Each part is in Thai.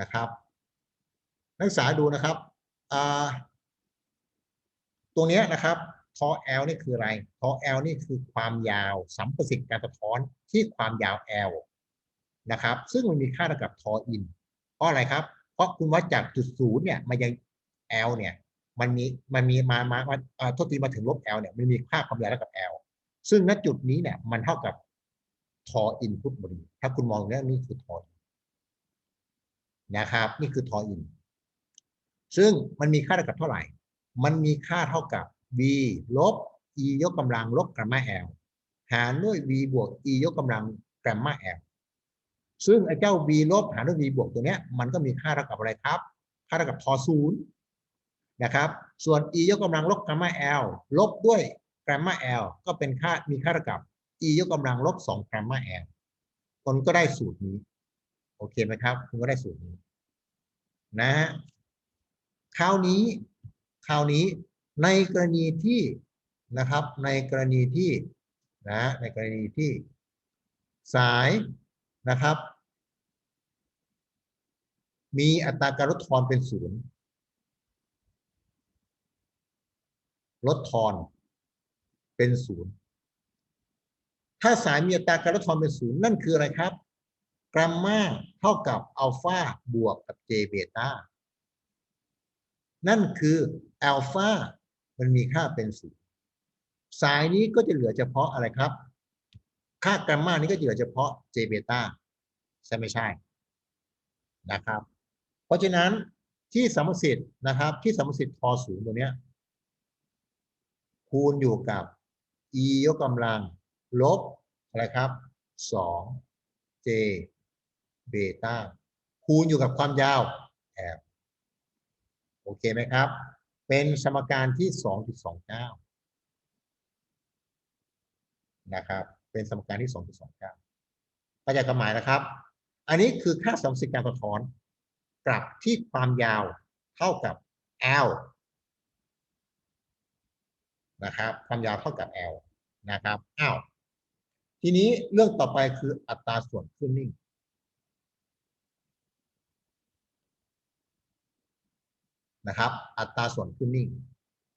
นะครับ นักศึกษาดูนะครับตรงนี้นะครับทอ L นี่คืออะไรทอ L นี่คือความยาวสัมประสิทธิ์การสะท้อนที่ความยาว L นะครับ ซึ่งมันมีค่าเท่ากับทออินเพราะอะไรครับ เพราะคุณวัดจากจุดศูนย์เนี่ยมายัง L เนี่ยมันมีมันมีมามามาทษทีมาถึงลบ L เนี่ยมันมีค่าความยาวเท่ากับ L ซึ่งณจุดนี้เนี่ยมันเท่ากับทออินพุตบริถ้าคุณมองเนี่ยนี่คือทอน นะครับ นี่คือทออิน ซึ่งมันมีค่าเท่ากับเท่าไหร่ มันมีค่าเท่ากับ v ลบ e ยกกำลังลบแกรมมา l หารด้วย v บวก e ยกกำลังแกรมมา l ซึ่งไอ้เจ้า v ลบหารด้วย v บวกตัวเนี้ยมันก็มีค่าเท่ากับอะไรครับ ค่าเท่ากับทอศูนย์นะครับ ส่วน e ยกกำลังลบแกรมมา l ลบด้วยแกรมมา l ก็เป็นค่ามีค่าเท่ากับ e ยกกำลังลบ2แกรมมา l คนก็ได้สูตรนี้ โอเคไหมครับ คุณก็ได้สูตรนี้นะฮะคราวนี้คราวนี้ในกรณีที่นะครับ ในกรณีที่นะในกรณีที่สายนะครับ มีอัตราการลดทอนเป็นศูนย์ลดทอนเป็นศูนย์ถ้าสายมีอัตราการลดทอนเป็นศูนย์นั่นคืออะไรครับ กรัมมาเท่ากับอัลฟาบวกกับเจเบต้านั่นคืออัลฟามันมีค่าเป็นศูนย์สายนี้ก็จะเหลือเฉพาะอะไรครับ ค่ากรัมมานี้ก็จะเหลือเฉพาะเจเบต้าใช่ไม่ใช่นะครับ เพราะฉะนั้นที่สมมติสิทธิ์นะครับ ที่สมมติสิทธิ์พอศูนย์ตัวเนี้ยคูณอยู่กับ e ยกกำลัง ลบอะไรครับ 2 j เบต้าคูณอยู่กับความยาว l โอเคไหมครับ เป็นสมการที่ 2.29 นะครับ เป็นสมการที่ 2.29เข้าใจความหมายนะครับ อันนี้คือค่าสมสิการสะท้อนกลับที่ความยาวเท่ากับ L นะครับความยาวเท่ากับ L นะครับ อ้าว ทีนี้เรื่องต่อไปคืออัตราส่วนขึ้นนิ่ง นะครับ อัตราส่วนขึ้นนิ่ง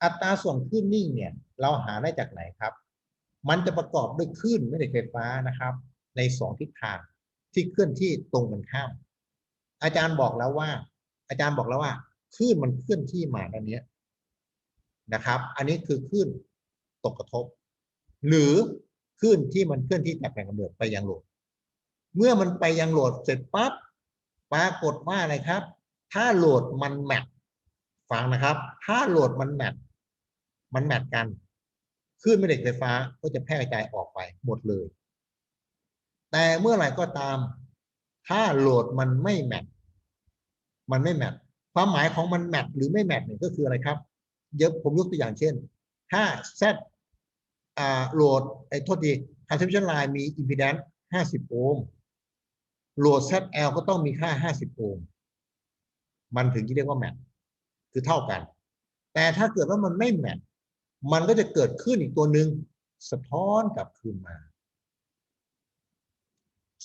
อัตราส่วนขึ้นนิ่งเนี่ย เราหาได้จากไหนครับ มันจะประกอบด้วยคลื่นแม่เหล็กไฟฟ้านะครับ ในสองทิศทางที่เคลื่อนที่ตรงกันข้าม อาจารย์บอกแล้วว่า อาจารย์บอกแล้วว่าคลื่นมันเคลื่อนที่มาด้านนี้นะครับ อันนี้คือคลื่นตกกระทบ หรือคลื่นที่มันเคลื่อนที่จากแรงกำเนิดไปยังโหลด เมื่อมันไปยังโหลดเสร็จปั๊บปรากฏว่าอะไรครับ ถ้าโหลดมันแมท ฟังนะครับ ถ้าโหลดมันแมทมันแมทกันคลื่นแม่เหล็กไฟฟ้าก็จะแพร่กระจายออกไปหมดเลย แต่เมื่อไหร่ก็ตาม ถ้าโหลดมันไม่แมทมันไม่แมทความหมายของมันแมทหรือไม่แมทเนี่ยก็คืออะไรครับเดี๋ยวผมยกตัวอย่างเช่น ถ้า Z อ่าโหลดไอ้โทษที transmission line มี impedance 50 โอห์มโหลด ZL ก็ต้องมีค่า 50 โอห์มมันถึงจะเรียกว่าแมท คือเท่ากัน แต่ถ้าเกิดว่ามันไม่แมทมันก็จะเกิดขึ้นอีกตัวหนึ่งสะท้อนกลับคืนมา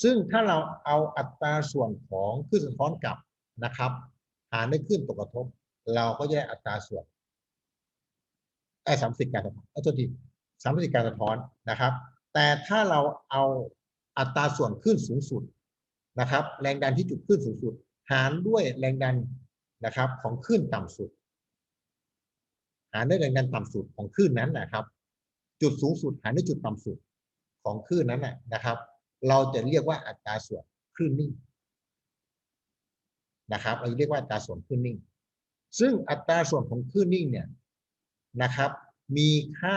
ซึ่งถ้าเราเอาอัตราส่วนของคลื่นสะท้อนกลับนะครับหารด้วยคลื่นตกกระทบ เราก็จะได้อัตราส่วนไอ้สามสิบการสะท้อนไอ้ตัวทีสามสิบการสะท้อนนะครับ แต่ถ้าเราเอาอัตราส่วนคลื่นสูงสุดนะครับ แรงดันที่จุดคลื่นสูงสุด หารด้วยแรงดัน นะครับ ของคลื่นต่ำสุด หารด้วยแรงดันต่ำสุดของคลื่นนั้นนะครับ จุดสูงสุดหารด้วยจุดต่ำสุดของคลื่นนั้นนะครับ เราจะเรียกว่าอัตราส่วนคลื่นนิ่งนะครับเราเรียกว่าอัตราส่วนคลื่นนิ่ง ซึ่งอัตราส่วนของคลื่นนิ่งเนี่ยนะครับ มีค่า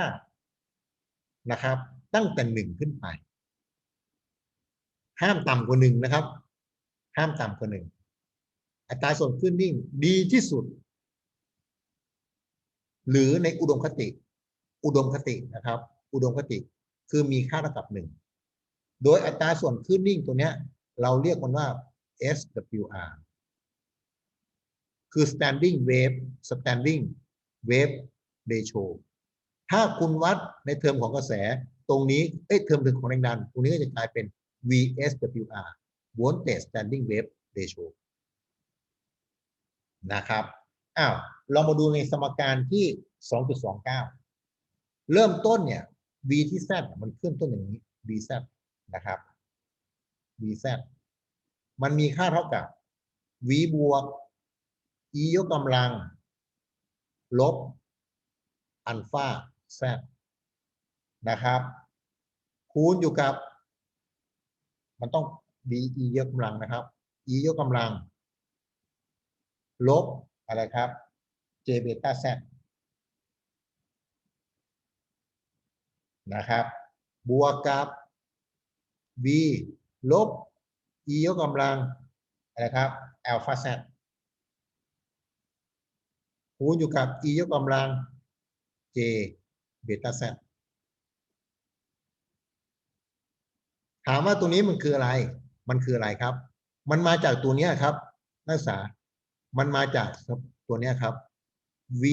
นะครับ ตั้งแต่หนึ่งขึ้นไป ห้ามต่ำกว่าหนึ่งนะครับ ห้ามต่ำกว่าหนึ่ง อัตราส่วนคลื่นนิ่งดีที่สุด หรือในอุดมคติ อุดมคตินะครับ อุดมคติคือมีค่าเท่ากับหนึ่ง โดยอัตราส่วนคลื่นนิ่งตัวเนี้ย เราเรียกมันว่า SWR คือ standing wave standing wave ratio ถ้าคุณวัดในเทอมของกระแสตรงนี้ เอ้ยเทอมถึงของแรงดัน ตรงนี้ก็จะกลายเป็น VSWR voltage standing wave ratio นะครับอ้าวเรามาดูในสมการที่ 2.29 เริ่มต้นเนี่ย v ที่ z มันขึ้นต้นอย่างนี้ v z นะครับ v z มันมีค่าเท่ากับ v บวก e ยกกำลัง ลบ อัลฟา z นะครับ คูณอยู่กับ มันต้อง b e ยกกำลังนะครับ e ยกกำลัง ลบอะไรครับ j เบต้า z นะครับ บวกกับ v ลบ e ยกกำลังอะไรครับ อัลฟา z คูณอยู่กับ e ยกกำลัง j เบต้า z ถามว่าตัวนี้มันคืออะไร มันคืออะไรครับ มันมาจากตัวนี้ครับ นักศึกษา มันมาจากตัวนี้ครับ v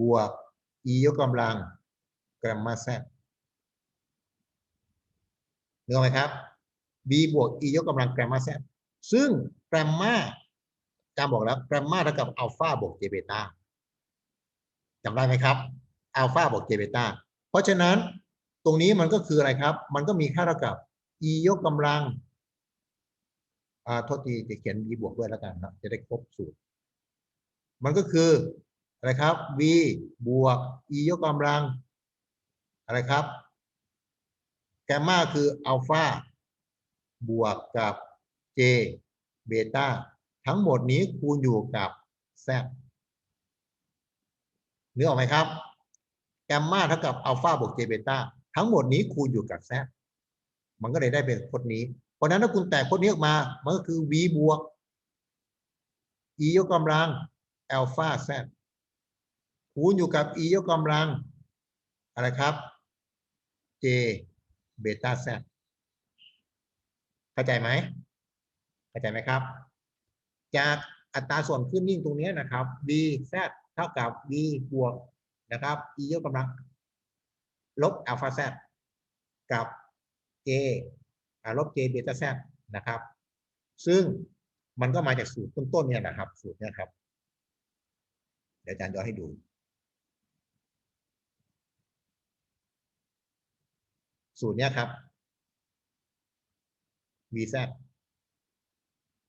บวก e ยกกำลังกรมมา z นึกออกไหมครับ b บวก e ยกกำลังกรมมา z ซึ่งกรมมาจำบอกแล้วกรมมาเท่ากับอัลฟาบวกเจเบต้าจำได้ไหมครับอัลฟาบวกเจเบต้าเพราะฉะนั้นตรงนี้มันก็คืออะไรครับ มันก็มีค่าเท่ากับ e ยกกำลัง อ่าโทษทีจะเขียน v บวกด้วยแล้วกันนะจะได้ครบสูตร มันก็คืออะไรครับ v บวก e ยกกำลัง อะไรครับ แกมมาคืออัลฟาบวกกับ j เบต้าทั้งหมดนี้คูณอยู่กับ z นึกออกไหมครับ แกมมาเท่ากับอัลฟาบวก j เบต้าทั้งหมดนี้คูณอยู่กับ z มันก็เลยได้เป็นพจน์นี้ เพราะนั้นถ้าคุณแตกพจน์นี้ออกมา มันก็คือ v บวก e ยกกำลังอัลฟา z คูณอยู่กับ e ยกกำลัง อะไรครับ j เบต้า z เข้าใจไหมเข้าใจไหมครับ จากอัตราส่วนขึ้นนิ่งตรงนี้นะครับ b z เท่ากับ b บวกนะครับ e ยกกำลัง ลบอัลฟา z กับ j ลบ j เบต้า z นะครับ ซึ่งมันก็มาจากสูตรต้นๆเนี่ยนะครับ สูตรเนี่ยครับเดี๋ยวอาจารย์ย้อนให้ดู สูตรเนี้ยครับ vz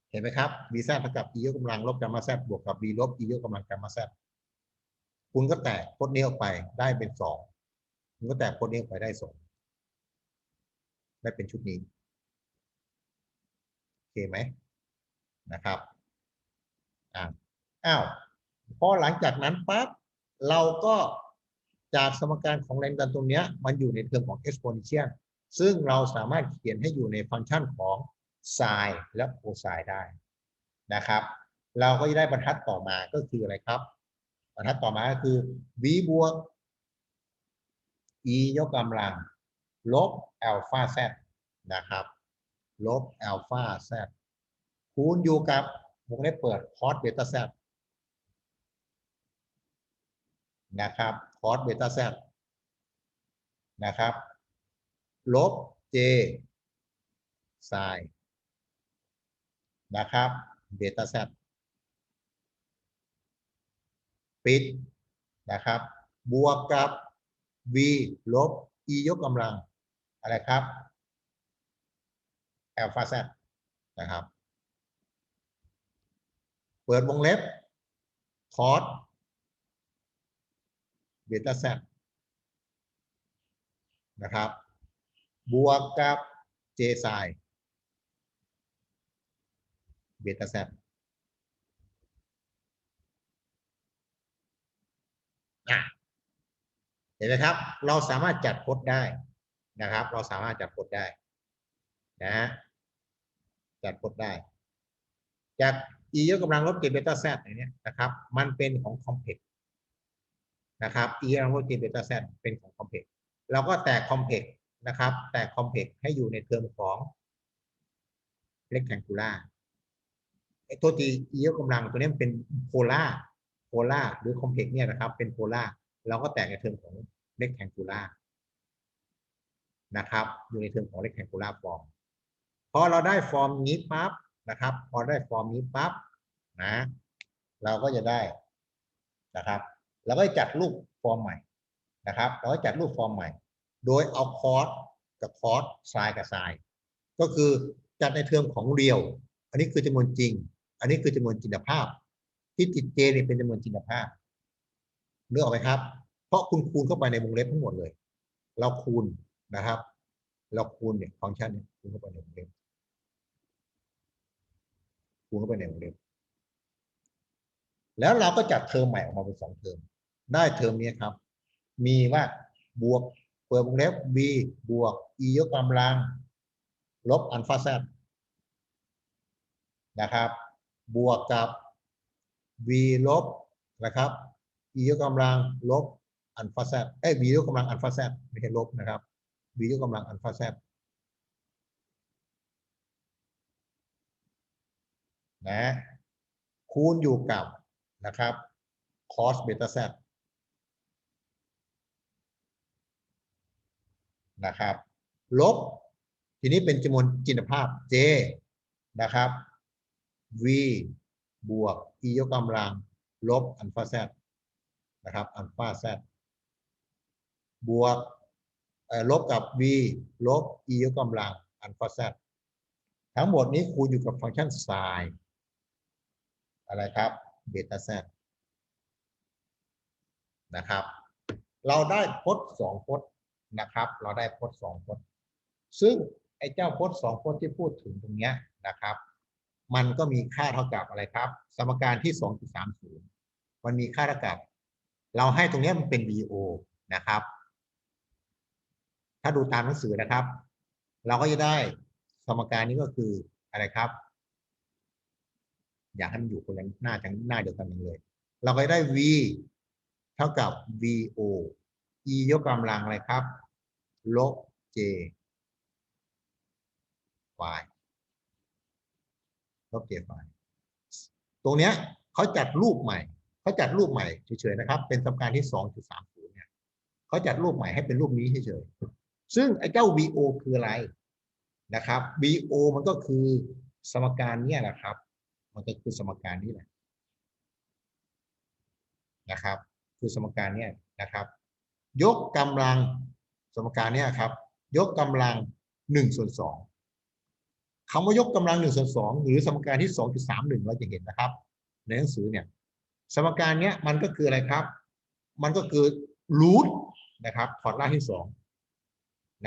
เห็นไหมครับ vz เท่ากับ e ยกกำลังลบกามา z บวกกับ b ลบ e ยกกำลังกามา z คุณก็แตกพจน์นี้ออกไปได้เป็นสองคุณก็แตกพจน์นี้ออกไปได้สองได้เป็นชุดนี้ ไหมนะครับอ่าอ้าวพอหลังจากนั้นปั๊บเราก็จากสมการของแรงดันตรงนี้มันอยู่ในเทอมของ exponential ซึ่งเราสามารถเขียนให้อยู่ในฟังก์ชันของ sin และ cosine ได้นะครับ เราก็จะได้บรรทัดต่อมาก็คืออะไรครับ บรรทัดต่อมาก็คือ v บวก e ยกกำลัง ลบ alpha z นะครับ ลบ alpha z คูณอยู่กับวงเล็บเปิด cos beta z นะครับ cos beta z นะครับ ลบ j sin นะครับเบต้า z ปิดนะครับ บวกกับ v ลบ e ยกกำลัง อะไรครับ อัลฟา z นะครับ เปิดวงเล็บ cos เบต้า z นะครับ บวกกับ j sin เบต้า z อะเห็นไหมครับ เราสามารถจัดพจน์ได้นะครับ เราสามารถจัดพจน์ได้นะฮะ จัดพจน์ได้ จาก e ยกกำลังลบ j เบต้า z อย่างเนี้ยนะครับ มันเป็นของ complex นะครับ e ยกกำลังลบ j เบต้า z เป็นของ complex เราก็แตก complex นะครับ แตก complex ให้อยู่ในเทอมของ rectangular ไอ้ตัวที e ยกกำลังตัวนี้เป็นโพล่าโพล่าหรือ complex เนี่ยนะครับ เป็นโพล่าเราก็แตกในเทอมของ rectangular นะครับ อยู่ในเทอมของ rectangular form พอเราได้ฟอร์มนี้ปั๊บนะครับ พอได้ฟอร์มนี้ปั๊บนะ เราก็จะได้นะครับเราก็จัดรูปฟอร์มใหม่นะครับ เราก็จัดรูปฟอร์มใหม่ โดยเอาคอร์สกับคอร์สไซน์กับไซน์ก็คือจัดในเทอมของเรียว อันนี้คือจำนวนจริง อันนี้คือจำนวนจินตภาพ ที่ติดเจเนี่ยเป็นจำนวนจินตภาพเลือกออกไหมครับ เพราะคุณคูณเข้าไปในวงเล็บทั้งหมดเลย เราคูณนะครับ เราคูณเนี่ยฟังก์ชันเนี่ยคูณเข้าไปในวงเล็บ คูณเข้าไปในวงเล็บแล้วเราก็จัดเทอมใหม่ออกมาเป็นสองเทอม ได้เทอมนี้ครับ มีว่าบวกเปิดวงเล็บ b บวก e ยกกำลัง ลบอัลฟาแซนะครับ บวกกับ v ลบนะครับ e ยกกำลังลบอัลฟาแซเอ้ย v ยกกำลังอัลฟาแซไม่ใช่ลบนะครับ v ยกกำลังอัลฟาแซ นะคูณอยู่กับนะครับ cos เบต้า z นะครับ ลบ ทีนี้เป็นจำนวนจินภาพ j นะครับ v บวก e ยกกำลัง ลบอัลฟา z นะครับอัลฟา z บวกลบกับ v ลบ e ยกกำลังอัลฟา z ทั้งหมดนี้คูณอยู่กับฟังก์ชัน sin อะไรครับเบต้า z นะครับ เราได้พจน์สองพจน์นะครับ เราได้พจน์สองพจน์ ซึ่งไอ้เจ้าพจน์สองพจน์ที่พูดถึงตรงเนี้ยนะครับ มันก็มีค่าเท่ากับอะไรครับ สมการที่2.30มันมีค่าเท่ากับ เราให้ตรงเนี้ยมันเป็น VO นะครับ ถ้าดูตามหนังสือนะครับ เราก็จะได้สมการนี้ก็คืออะไรครับ อยากให้มันอยู่คนละหน้าจังหน้าเดียวกันเลย เราก็ได้ v เท่ากับ vo e ยกกำลังอะไรครับ ลบ j y ลบ j y ตรงเนี้ยเขาจัดรูปใหม่เขาจัดรูปใหม่เฉยๆนะครับ เป็นสมการที่ 2.30เนี่ยเขาจัดรูปใหม่ให้เป็นรูปนี้เฉยๆซึ่งไอ้เจ้า vo คืออะไรนะครับ vo มันก็คือสมการเนี่ยแหละครับ มันก็คือสมการนี้แหละนะครับ คือสมการเนี่ยนะครับ ยกกำลังสมการเนี่ยครับ ยกกำลังหนึ่งส่วนสองคำว่ายกกำลังหนึ่งส่วนสองหรือสมการที่สองจุดสามหนึ่งเราจะเห็นนะครับ ในหนังสือเนี่ย สมการเนี้ยมันก็คืออะไรครับ มันก็คือรูทนะครับถอดรากที่สอง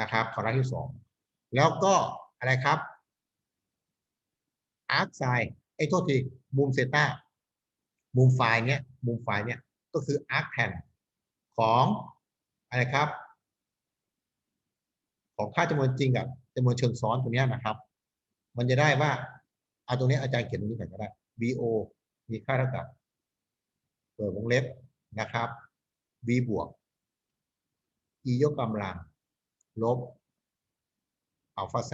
นะครับถอดรากที่สองแล้วก็อะไรครับอาร์คไซ ไอ้โทษทีมุมเซต้ามุมไฟเนี้ยมุมไฟเนี้ยก็คืออาร์คแผ่นของอะไรครับ ของค่าจำนวนจริงกับจำนวนเชิงซ้อนตัวเนี้ยนะครับ มันจะได้ว่าเอาตรงนี้อาจารย์เขียนตรงนี้ก่อนก็ได้ VO มีค่าเท่ากับเปิดวงเล็บนะครับ V บวก E ยกกำลัง ลบอัลฟา z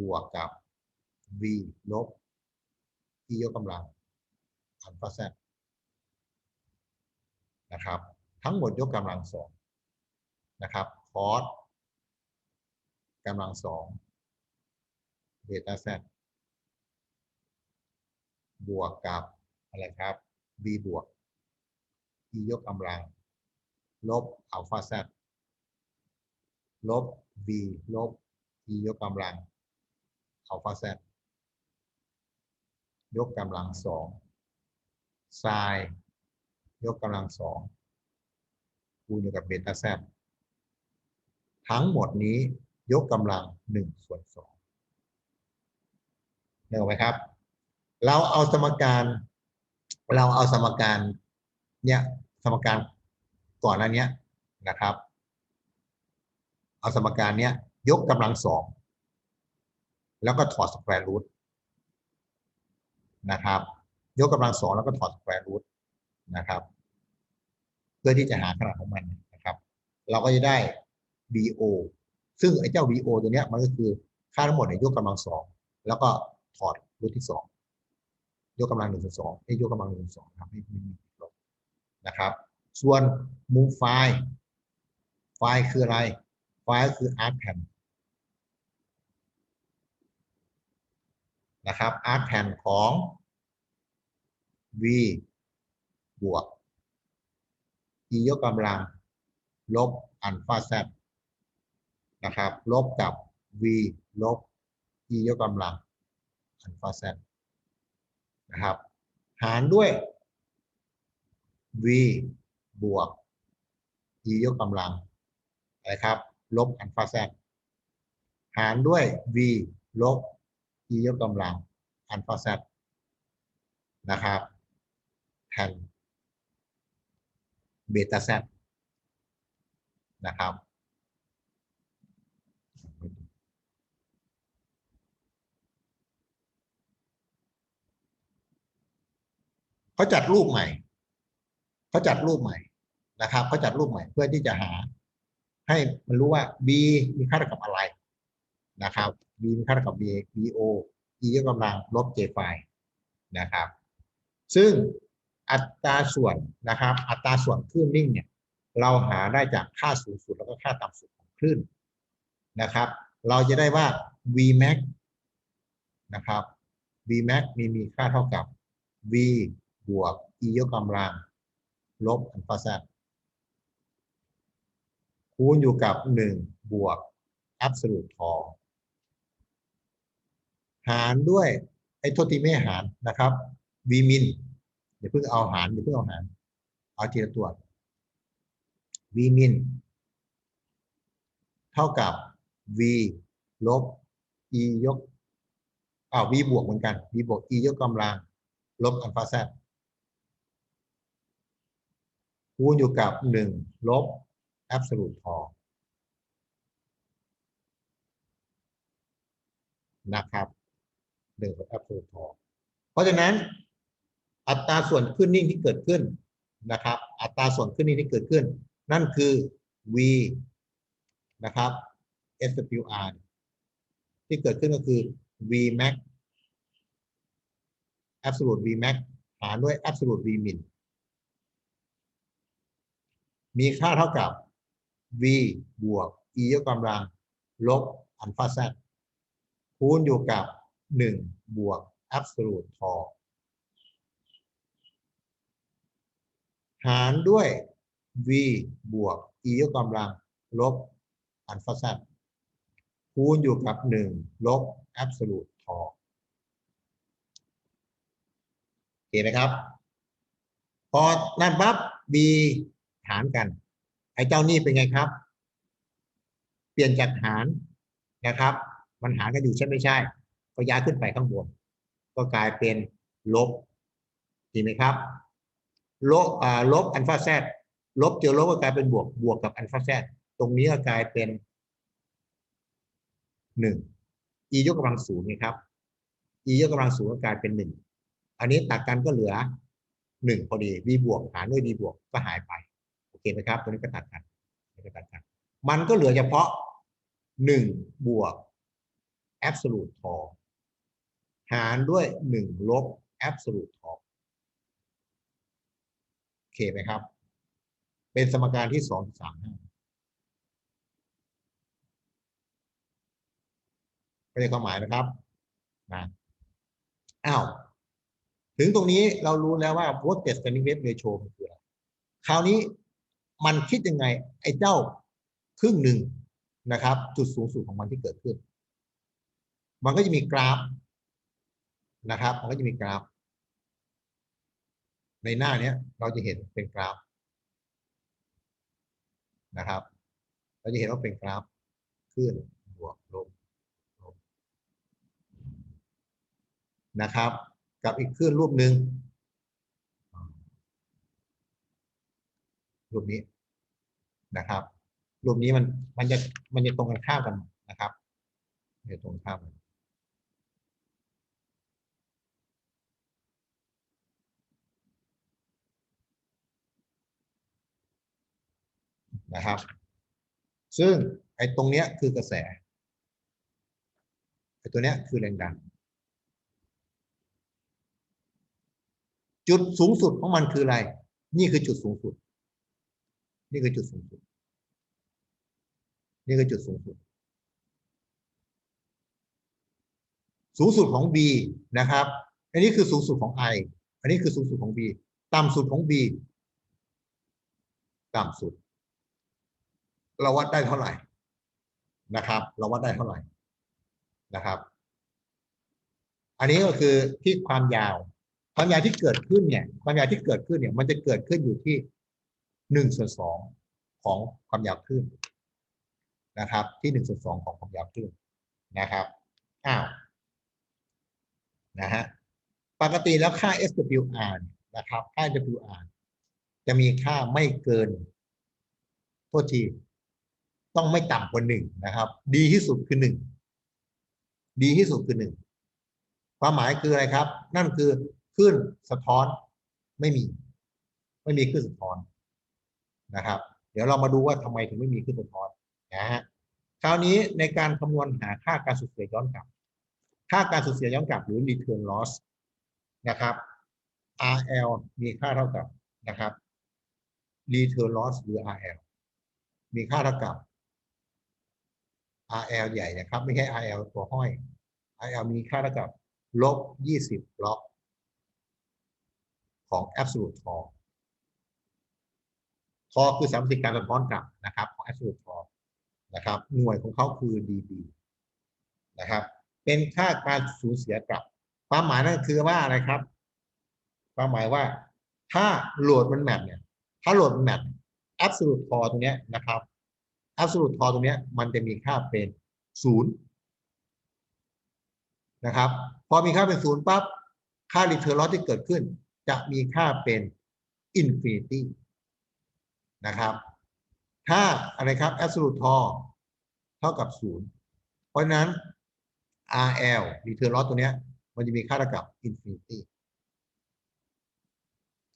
บวกกับ V ลบ E ยกกำลังอัลฟา z นะครับ ทั้งหมดยกกำลังสองนะครับคอสกำลังสองเบต้า z บวกกับอะไรครับ b บวก e ยกกำลัง ลบอัลฟา z ลบ b ลบ e ยกกำลังอัลฟา z ยกกำลังสองไซน์ยกกำลังสองคูณอยู่กับเบต้า z ทั้งหมดนี้ยกกำลังหนึ่งส่วนสองเห็นไหมครับ เราเอาสมการ เราเอาสมการเนี่ยสมการก่อนหน้านี้นะครับ เอาสมการเนี้ยยกกำลังสองแล้วก็ถอดสแควร์รูท นะครับ ยกกำลังสองแล้วก็ถอดสแควร์รูทนะครับ เพื่อที่จะหาขนาดของมันนะครับ เราก็จะได้ BO ซึ่งไอ้เจ้า BO ตัวเนี้ยมันก็คือค่าทั้งหมดในยกกำลังสองแล้วก็ถอดรูทที่สองยกกำลังหนึ่งส่วนสองให้ยกกำลังหนึ่งส่วนสองครับไม่ไม่มีลบนะครับ ส่วนมุมไฟล์ไฟล์คืออะไร ไฟล์คือ arc pan นนะครับ arc pan ของ v บวก e ยกกำลัง ลบอัลฟา z นะครับ ลบกับ v ลบ e ยกกำลังอัลฟา z นะครับ หารด้วย v บวก e ยกกำลังอะไรครับ ลบอัลฟา z หารด้วย v ลบ e ยกกำลังอัลฟา z นะครับ แทนเบต้า z นะครับเขาจัดรูปใหม่เขาจัดรูปใหม่นะครับเขาจัดรูปใหม่เพื่อที่จะหา ให้มันรู้ว่า b มีค่าเท่ากับอะไรนะครับ b มีค่าเท่ากับ b bo e ยกกำลังลบ j ไฟนะครับ ซึ่ง อัตราส่วนนะครับ อัตราส่วนคลื่นนิ่งเนี่ยเราหาได้จากค่าสูงสุดแล้วก็ค่าต่ำสุดของคลื่นนะครับ เราจะได้ว่า v max นะครับ v max มีมีค่าเท่ากับ v บวก e ยกกำลัง ลบอัลฟา z คูณอยู่กับ 1 บวก absolute ทองหารด้วยไอ้โทษทีไม่หารนะครับ v min อย่าเพิ่งเอาหารอย่าเพิ่งเอาหาร เอาทีละตัว v min เท่ากับ v ลบ e ยกอ้าว v บวกเหมือนกัน v บวก e ยกกำลัง ลบอัลฟา z คูณอยู่กับ 1 ลบ absolute ทอนะครับหนึ่งกับ absolute ทอเพราะฉะนั้น อัตราส่วนขึ้นนิ่งที่เกิดขึ้นนะครับ อัตราส่วนขึ้นนิ่งที่เกิดขึ้น นั่นคือ v นะครับ SWR ที่เกิดขึ้นก็คือ v max absolute v max หารด้วย absolute v min มีค่าเท่ากับ v บวก e ยกกำลัง ลบอัลฟา z คูณอยู่กับ 1 บวก absolute ทอ หารด้วย v บวก e ยกกำลัง ลบอัลฟา z คูณอยู่กับ 1 ลบ absolute ทอโอเคไหมครับ พอนั่นปั๊บ b หารกัน ไอ้เจ้านี่เป็นไงครับ เปลี่ยนจากหารนะครับ มันหารกันอยู่ใช่ไม่ใช่ ก็ย้ายขึ้นไปข้างบน ก็กลายเป็นลบเห็นไหมครับ ลบอ่าลบอัลฟาแซดลบเจอลบก็กลายเป็นบวกบวกกับอัลฟาแซดตรงนี้ก็กลายเป็นหนึ่ง e ยกกำลังศูนย์ไงครับ e ยกกำลังศูนย์ก็กลายเป็นหนึ่งอันนี้ตัดกันก็เหลือหนึ่งพอดี b บวกหารด้วย b บวกก็หายไปโอเคไหมครับตัวนี้ก็ตัดกันตันก็ตัดกัน มันก็เหลือเฉพาะหนึ่งบวก absolute ทอหารด้วยหนึ่งลบ absolute ทอโอ เคไหมครับ เป็นสมการที่สองสามห้าไม่ได้ความหมายนะครับนะอ้าวถึงตรงนี้เรารู้แล้วว่า voltage standing wave ratio มันคืออะไรคราวนี้มันคิดยังไง ไอ้เจ้าครึ่งหนึ่งนะครับ จุดสูงสุดของมันที่เกิดขึ้น มันก็จะมีกราฟนะครับ มันก็จะมีกราฟ ในหน้าเนี้ยเราจะเห็นเป็นกราฟนะครับ เราจะเห็นว่าเป็นกราฟขึ้นบวกลงลงนะครับ กับอีกขึ้นรูปหนึ่งรูปนี้นะครับ รูปนี้มันมันจะมันจะตรงกันข้ามกันนะครับจะตรงกันข้ามกัน นะครับ ซึ่งไอ้ตรงเนี้ยคือกระแสไอ้ตัวเนี้ยคือแรงดัน จุดสูงสุดของมันคืออะไร นี่คือจุดสูงสุด นี่คือจุดสูงสุด นี่คือจุดสูงสุด สูงสุดของ B นะครับ อันนี้คือสูงสุดของ I อันนี้คือสูงสุดของ B ต่ำสุดของ B ต่ำสุด เราวัดได้เท่าไหร่นะครับ เราวัดได้เท่าไหร่นะครับ อันนี้ก็คือที่ความยาว ความยาวที่เกิดขึ้นเนี่ย ความยาวที่เกิดขึ้นเนี่ย มันจะเกิดขึ้นอยู่ที่หนึ่งส่วนสองของความยาวคลื่นนะครับ ที่หนึ่งส่วนสองของความยาวคลื่นนะครับอ้าวนะฮะปกติแล้วค่า SWR เนี่ยนะครับ ค่า SWR จะมีค่าไม่เกินโทษที ต้องไม่ต่ำกว่าหนึ่งนะครับ ดีที่สุดคือหนึ่งดีที่สุดคือหนึ่งความหมายคืออะไรครับ นั่นคือคลื่นสะท้อนไม่มี ไม่มีคลื่นสะท้อนนะครับ เดี๋ยวเรามาดูว่าทำไมถึงไม่มีคลื่นสะท้อนนะฮะคราวนี้ในการคำนวณหาค่าการสูญเสียย้อนกลับ ค่าการสูญเสียย้อนกลับหรือ return loss นะครับ RL มีค่าเท่ากับนะครับ return loss หรือ RL มีค่าเท่ากับ RL ใหญ่นะครับ ไม่ใช่ RL ตัวห้อย RL มีค่าเท่ากับลบ20ล็อกของ absolute torque ทอคือสามสิบการสะท้อนกลับนะครับ ของ absolute torque นะครับ หน่วยของเขาคือ dB นะครับ เป็นค่าการสูญเสียกลับ ความหมายนั่นคือว่าอะไรครับ ความหมายว่าถ้าโหลดมันแมทเนี่ย ถ้าโหลดมันแมท absolute torque ตรงเนี้ยนะครับ absolute torque ตรงนี้มันจะมีค่าเป็นศูนย์นะครับ พอมีค่าเป็นศูนย์ปั๊บค่า return loss ที่เกิดขึ้น จะมีค่าเป็น infinity นะครับ ถ้าอะไรครับ absolute torque เท่ากับศูนย์เพราะนั้น RL return loss ตัวนี้มันจะมีค่าเท่ากับ infinity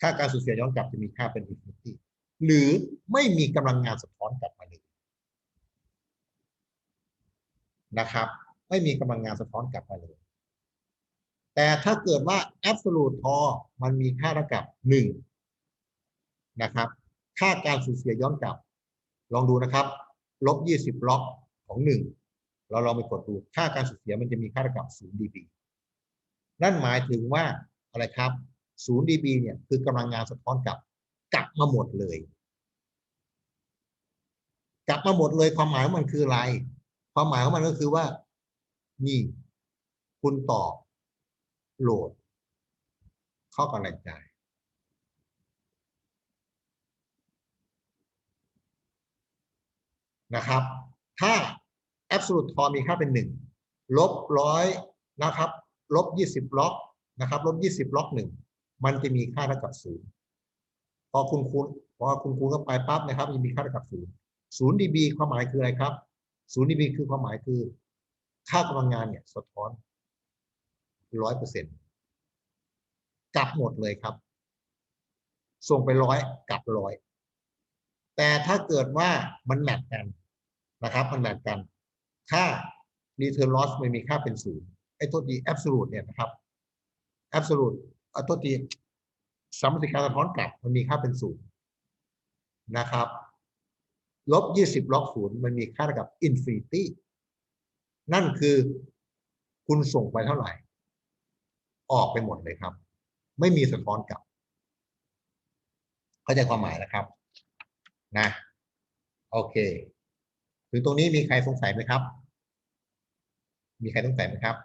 ค่าการสูญเสียย้อนกลับจะมีค่าเป็น infinity หรือไม่มีกำลังงานสะท้อนกลับมาเลย นะครับ ไม่มีกำลังงานสะท้อนกลับมาเลย แต่ถ้าเกิดว่า absolute tor มันมีค่าเท่ากับหนึ่งนะครับ ค่าการสูญเสียย้อนกลับ ลองดูนะครับ ลบยี่สิบล็อกของหนึ่งเราลองไปกดดูค่าการสูญเสียมันจะมีค่าเท่ากับศูนย์ dB นั่นหมายถึงว่าอะไรครับศูนย์ dB เนี่ยคือกำลังงานสะท้อนกลับกลับมาหมดเลย กลับมาหมดเลยความหมายมันคืออะไร ความหมายของมันก็คือว่า นี่ คุณต่อโหลด เข้ากับแรงจ่ายนะครับ ถ้า absolute t o มีค่าเป็นหนึ่งลบร้อยนะครับ ลบยี่สิบล็อกนะครับ ลบยี่สิบล็อกหนึ่งมันจะมีค่าเท่ากับศูนย์พอคุณคูณพอคุณคูณเข้าไปปั๊บนะครับมันมีค่าเท่ากับศูนย์ศูนย์ dB ความหมายคืออะไรครับ ศูนย์ dB คือความหมายคือ ค่ากำลังงานเนี่ยสะท้อนร้อยเปอร์เซ็นต์กลับหมดเลยครับ ส่งไปร้อยกลับร้อยแต่ถ้าเกิดว่ามันแมทกันนะครับ มันแมทกัน ค่า return loss มันมีค่าเป็นศูนย์ไอ้โทษดี absolute เนี่ยนะครับ absolute อะโทษทีสมมติการสะท้อนกลับมันมีค่าเป็นศูนย์นะครับ ลบยี่สิบล็อกศูนย์มันมีค่าเท่ากับ infinity นั่นคือคุณส่งไปเท่าไหร่ ออกไปหมดเลยครับ ไม่มีสะท้อนกลับ เข้าใจความหมายนะครับ นะ โอเค ถึงตรงนี้มีใครสงสัยไหมครับ มีใครสงสัยไหมครับ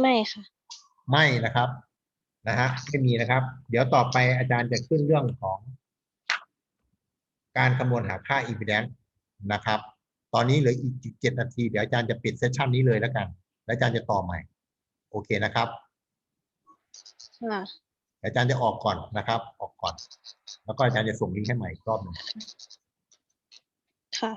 ไม่ค่ะ ไม่นะครับ นะฮะไม่มีนะครับ เดี๋ยวต่อไปอาจารย์จะขึ้นเรื่องของ การคำนวณหาค่า impedance นะครับ ตอนนี้เหลืออีกเจ็ดนาที เดี๋ยวอาจารย์จะปิดเซสชันนี้เลยแล้วกัน แล้วอาจารย์จะต่อใหม่ โอเคนะครับค่ะอาจารย์จะออกก่อนนะครับ ออกก่อน แล้วก็อาจารย์จะส่งลิงก์ให้ใหม่อีกรอบหนึ่งค่ะ